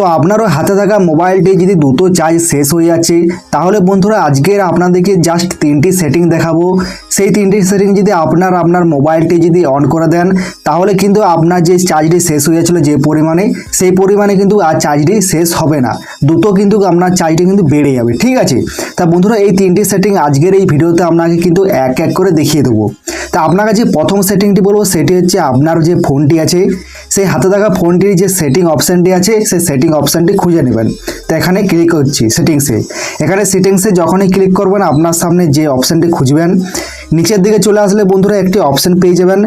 তো আপনারও হাতে থাকা মোবাইলটি যদি দ্রুত চার্জ শেষ হয়ে যাচ্ছে, তাহলে বন্ধুরা আজকের আপনাদেরকে জাস্ট তিনটি সেটিং দেখাবো। সেই তিনটি সেটিং যদি আপনার আপনার মোবাইলটি যদি অন করে দেন, তাহলে কিন্তু আপনার যে চার্জটি শেষ হয়ে যাচ্ছিল যে পরিমাণে, সেই পরিমাণে কিন্তু আর চার্জটি শেষ হবে না। দ্রুত কিন্তু আপনার চার্জটি কিন্তু বেড়ে যাবে, ঠিক আছে? তা বন্ধুরা এই তিনটি সেটিং আজকের এই ভিডিওতে আপনাকে কিন্তু এক এক করে দেখিয়ে দেবো। তা আপনার কাছে প্রথম সেটিংটি বলব, সেটি হচ্ছে আপনার যে ফোনটি আছে, সেই হাতে থাকা ফোনটির যে সেটিং অপশানটি আছে, সেই সেটিং অপশানটি খুঁজে নেবেন। তো এখানে ক্লিক করছি সেটিংসে এখানে সেটিংসে যখনই ক্লিক করবেন, আপনার সামনে যে অপশানটি খুঁজবেন, নিচের দিকে চলে আসলে বন্ধুরা একটি অপশান পেয়ে যাবেন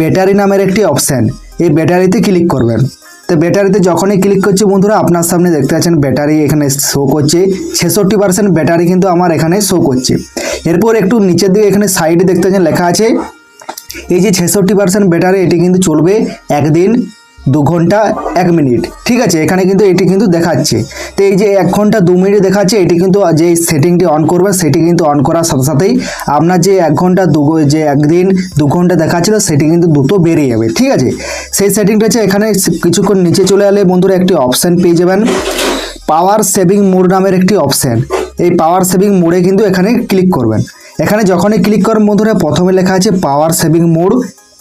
ব্যাটারি নামের একটি অপশান এই ব্যাটারিতে ক্লিক করবেন। তো ব্যাটারিতে যখনই ক্লিক করছি বন্ধুরা, আপনার সামনে দেখতে পাচ্ছেন ব্যাটারি এখানে শো করছে। ছেষট্টি পার্সেন্ট ব্যাটারি কিন্তু আমার এখানে শো করছে। এরপর একটু নিচের দিকে এখানে সাইডে দেখতে পাচ্ছেন লেখা আছে, এই যে ছেষট্টি পার্সেন্ট ব্যাটারি এটি কিন্তু চলবে একদিন। দু ঘণ্টা, এক মিনিট। ঠিক আছে, এখানে কিন্তু এটি কিন্তু দেখাচ্ছে। তো এই যে এক ঘণ্টা, দু মিনিট দেখাচ্ছে, এটি কিন্তু যে সেটিংটি অন করবেন, সেটি কিন্তু অন করার সাথে সাথেই আপনার যে এক ঘণ্টা, দু যে একদিন, দু ঘণ্টা দেখাচ্ছিল, সেটি কিন্তু দ্রুত বেরিয়ে যাবে। ঠিক আছে? সেই সেটিংটা হচ্ছে এখানে কিছুক্ষণ নিচে চলে এলে বন্ধুরা একটি অপশান পেয়ে যাবেন। পাওয়ার সেভিং মোড নামের একটি অপশান এই পাওয়ার সেভিং মোডে কিন্তু এখানে ক্লিক করবেন। এখানে যখনই ক্লিক করেন বন্ধুরা, প্রথমে লেখা আছে পাওয়ার সেভিং মোড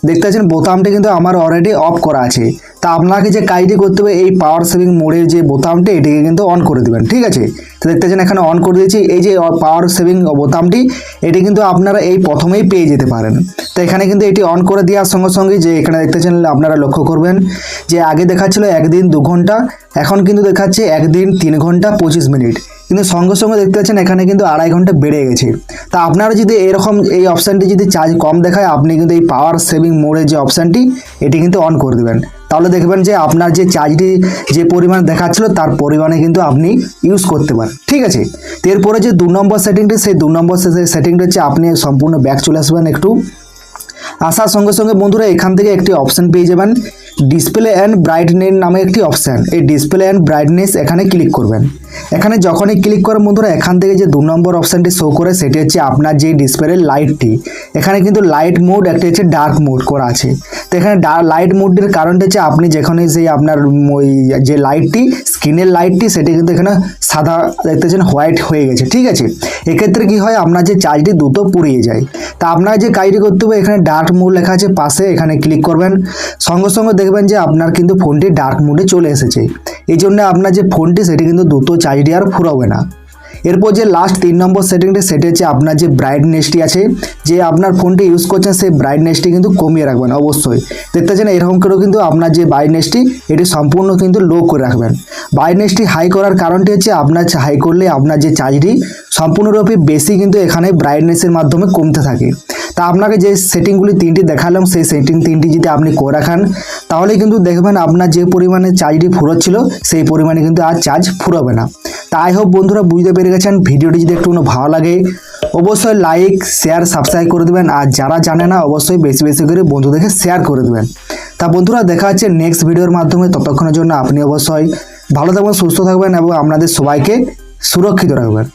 দেখতে পাচ্ছেন, বোতামটি কিন্তু আমার অলরেডি অফ করা আছে। তা আপনাকে যে কাজটি করতে হবে, এই পাওয়ার সেভিং মোডের যে বোতামটি, এটিকে কিন্তু অন করে দেবেন, ঠিক আছে? তো দেখতে পাচ্ছেন, এখানে অন করে দিয়েছি, এই যে পাওয়ার সেভিং বোতামটি, এটি কিন্তু আপনারা এই প্রথমেই পেয়ে যেতে পারেন। তো এখানে কিন্তু এটি অন করে দেওয়ার সঙ্গে সঙ্গে যে এখানে দেখতে পাচ্ছেন, আপনারা লক্ষ্য করবেন যে আগে দেখাচ্ছিল একদিন দু ঘণ্টা এখন কিন্তু দেখাচ্ছে একদিন তিন ঘণ্টা পঁচিশ মিনিট। কিন্তু সঙ্গে সঙ্গে দেখতে পাচ্ছেন এখানে কিন্তু আড়াই ঘণ্টা বেড়ে গেছে। তা আপনারা যদি এরকম এই অপশানটি যদি চার্জ কম দেখায়, আপনি কিন্তু এই পাওয়ার সেভিং মোডের যে অপশানটি, এটি কিন্তু অন করে দেবেন। তাহলে দেখবেন যে আপনার যে চার্জটি যে পরিমাণ দেখাচ্ছিল, তার পরিমাণে কিন্তু আপনি ইউজ করতে পারেন। ঠিক আছে? এরপরে যে দু নম্বর সেটিংটি সেই দু নম্বর সেটিংটি হচ্ছে আপনি সম্পূর্ণ ব্যাক চলে আসবেন একটু। আসার সঙ্গে সঙ্গে বন্ধুরা এখান থেকে একটি অপশান পেয়ে যাবেন। ডিসপ্লে অ্যান্ড ব্রাইটনেস নামে একটি অপশান এই ডিসপ্লে অ্যান্ড ব্রাইটনেস এখানে ক্লিক করবেন। এখানে যখনই ক্লিক করেন বন্ধুরা, এখান থেকে যে দু নম্বর অপশানটি শো করে, সেটি হচ্ছে আপনার যে ডিসপ্লের লাইটটি এখানে কিন্তু লাইট মোড একটি হচ্ছে ডার্ক মোড করা আছে। তো এখানে লাইট মোডটির কারণটা হচ্ছে আপনি যেখানে সেই আপনার ওই যে লাইটটি স্ক্রিনের লাইটটি সেটি কিন্তু এখানে সাদা দেখতেছেন হোয়াইট হয়ে গেছে, ঠিক আছে? এক্ষেত্রে কি হয়, আপনার যে চার্জটি দ্রুত পুড়িয়ে যায়। তা আপনার যে কাজটি করতে হবে, এখানে ডার্ক মোড লেখা আছে, পাশে এখানে ক্লিক করবেন। সঙ্গে সঙ্গে দেখবেন যে আপনার কিন্তু ফোনটি ডার্ক মোডে চলে এসেছে। এই জন্য আপনার যে ফোনটি, সেটি কিন্তু দ্রুত চার্জটি আর ফুরাবে না। এরপর যে লাস্ট তিন নম্বর সেটিংটি সেটি হচ্ছে আপনার যে ব্রাইটনেসটি আছে, যে আপনার ফোনটি ইউজ করছেন, সেই ব্রাইটনেসটি কিন্তু কমিয়ে রাখবেন, অবশ্যই। দেখতে চান এরকম করেও কিন্তু আপনার যে ব্রাইটনেসটি এটি সম্পূর্ণ কিন্তু লো করে রাখবেন। ব্রাইটনেসটি হাই করার কারণটি হচ্ছে, আপনার হাই করলে আপনার যে চার্জটি, সম্পূর্ণরূপে বেশি কিন্তু এখানে ব্রাইটনেসের মাধ্যমে কমতে থাকে। তা আপনাকে যে সেটিংগুলি তিনটি দেখালাম, সেই সেটিং তিনটি যদি আপনি করে রাখান, তাহলে কিন্তু দেখবেন আপনার যে পরিমাণে চার্জটি ফুরোচ্ছিল, সেই পরিমাণে কিন্তু আর চার্জ ফুরোবে না। তাই হোক বন্ধুরা বুঝতে পেরে গেছেন, ভিডিওটি যদি একটু ভালো লাগে, অবশ্যই লাইক শেয়ার সাবস্ক্রাইব করে দেবেন, আর যারা জানে না, অবশ্যই বেশি বেশি করে বন্ধুদেরকে শেয়ার করে দেবেন। তা বন্ধুরা, দেখা হচ্ছে নেক্সট ভিডিওর মাধ্যমে, ততক্ষণের জন্য আপনি অবশ্যই ভালো থাকবেন, সুস্থ থাকবেন, এবং আপনাদের সবাইকে সুরক্ষিত রাখবেন।